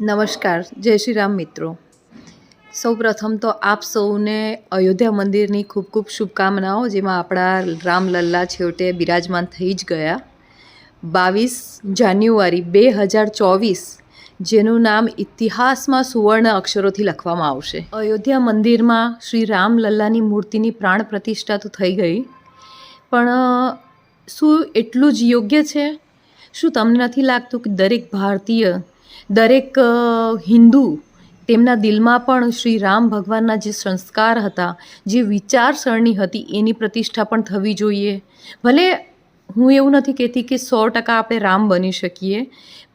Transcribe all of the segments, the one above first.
નમસ્કાર, જય શ્રી રામ મિત્રો. સૌપ્રથમ તો આપ સૌને અયોધ્યા મંદિરની ખૂબ ખૂબ શુભકામનાઓ, જેમાં આપણા રામલલ્લા છેવટે બિરાજમાન થઈ જ ગયા. બાવીસ જાન્યુઆરી બે હજાર ચોવીસ, જેનું નામ ઇતિહાસમાં સુવર્ણ અક્ષરોથી લખવામાં આવશે. અયોધ્યા મંદિરમાં શ્રી રામલલ્લાની મૂર્તિની પ્રાણ પ્રતિષ્ઠા તો થઈ ગઈ. પણ શું એટલું જ યોગ્ય છે? શું તમને નથી લાગતું કે દરેક ભારતીય દરેક હિન્દુ તેમના દિલમાં પણ શ્રી રામ ભગવાનના જે સંસ્કાર હતા, જે વિચારસરણી હતી, એની પ્રતિષ્ઠા પણ થવી જોઈએ. ભલે હું એવું નથી કહેતી કે સો ટકા આપણે રામ બની શકીએ,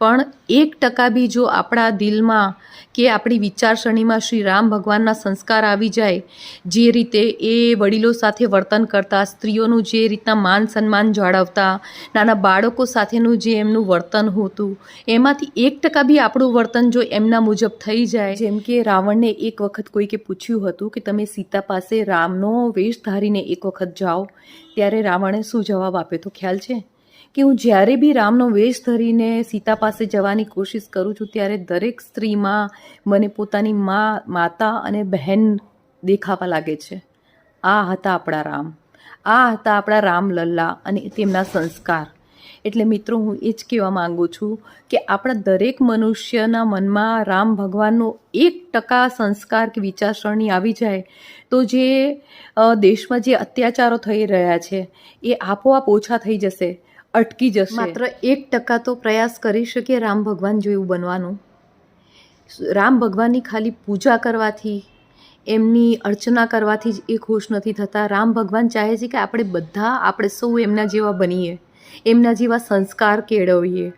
પણ એક ટકા બી જો આપણા દિલમાં કે આપણી વિચારસરણીમાં શ્રી રામ ભગવાનના સંસ્કાર આવી જાય, જે રીતે એ વડીલો સાથે વર્તન કરતા, સ્ત્રીઓનું જે રીતના માન સન્માન જાળવતા, નાના બાળકો સાથેનું જે એમનું વર્તન હોતું, એમાંથી એક ટકા બી આપણું વર્તન જો એમના મુજબ થઈ જાય. જેમ કે રાવણને એક વખત કોઈકે પૂછ્યું હતું કે તમે સીતા પાસે રામનો વેશ ધારીને એક વખત જાઓ, ત્યારે રાવણે શું જવાબ આપ્યો તો ખ્યાલ છે? કે હું જ્યારે બી રામનો વેશ ધરીને સીતા પાસે જવાની કોશિશ કરું છું, ત્યારે દરેક સ્ત્રીમાં મને પોતાની મા, માતા અને બહેન દેખાવા લાગે છે. આ હતા આપણા રામ. આ હતા આપણા રામ લલ્લા અને તેમના સંસ્કાર. એટલે મિત્રો, હું એ જ કહેવા માગું છું કે આપણા દરેક મનુષ્યના મનમાં રામ ભગવાનનો એક ટકા સંસ્કાર કે વિચારસરણી આવી જાય, તો જે દેશમાં જે અત્યાચારો થઈ રહ્યા છે, એ આપોઆપ ઓછા થઈ જશે, અટકી જશે. માત્ર એક ટકા તો પ્રયાસ કરી શકીએ રામ ભગવાન જેવું બનવાનું. રામ ભગવાનની ખાલી પૂજા કરવાથી, એમની અર્ચના કરવાથી જ એ ખુશ નથી થતા. રામ ભગવાન ચાહે છે કે આપણે બધા, આપણે સૌ એમના જેવા બનીએ. એમના જેવા સંસ્કાર કેળવીએ.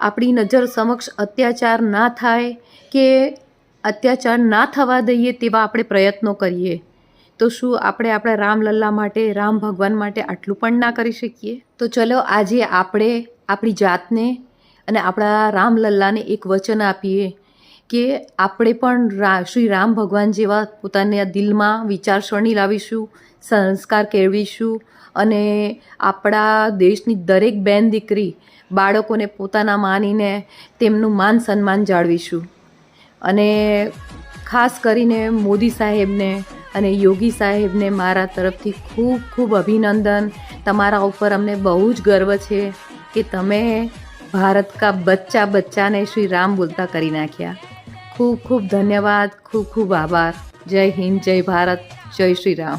આપણી નજર સમક્ષ અત્યાચાર ના થાય કે અત્યાચાર ના થવા દઈએ તેવા આપણે પ્રયત્નો કરીએ. તો શું આપણે આપણા રામલલ્લા માટે, રામ ભગવાન માટે આટલું પણ ના કરી શકીએ? તો ચલો આજે આપણે આપણી જાતને અને આપણા રામલલ્લાને એક વચન આપીએ. કે આપણે પણ શ્રી રામ ભગવાન જેવા પોતાના દિલમાં વિચારસરણી લાવીશું, સંસ્કાર કેળવીશું અને આપણા દેશની દરેક બેન દીકરી બાળકોને પોતાના માનીને તેમનું માન સન્માન જાળવીશું. અને ખાસ કરીને મોદી સાહેબને અને યોગી સાહેબને મારા તરફથી ખૂબ ખૂબ અભિનંદન. તમારા ઉપર અમને બહુ જ ગર્વ છે કે તમે ભારત કા બચ્ચા બચ્ચાને શ્રી રામ બોલતા કરી નાખ્યા. ખૂબ ખૂબ ધન્યવાદ ખૂબ ખૂબ આભાર. જય હિન્દ જય ભારત જય શ્રી રામ.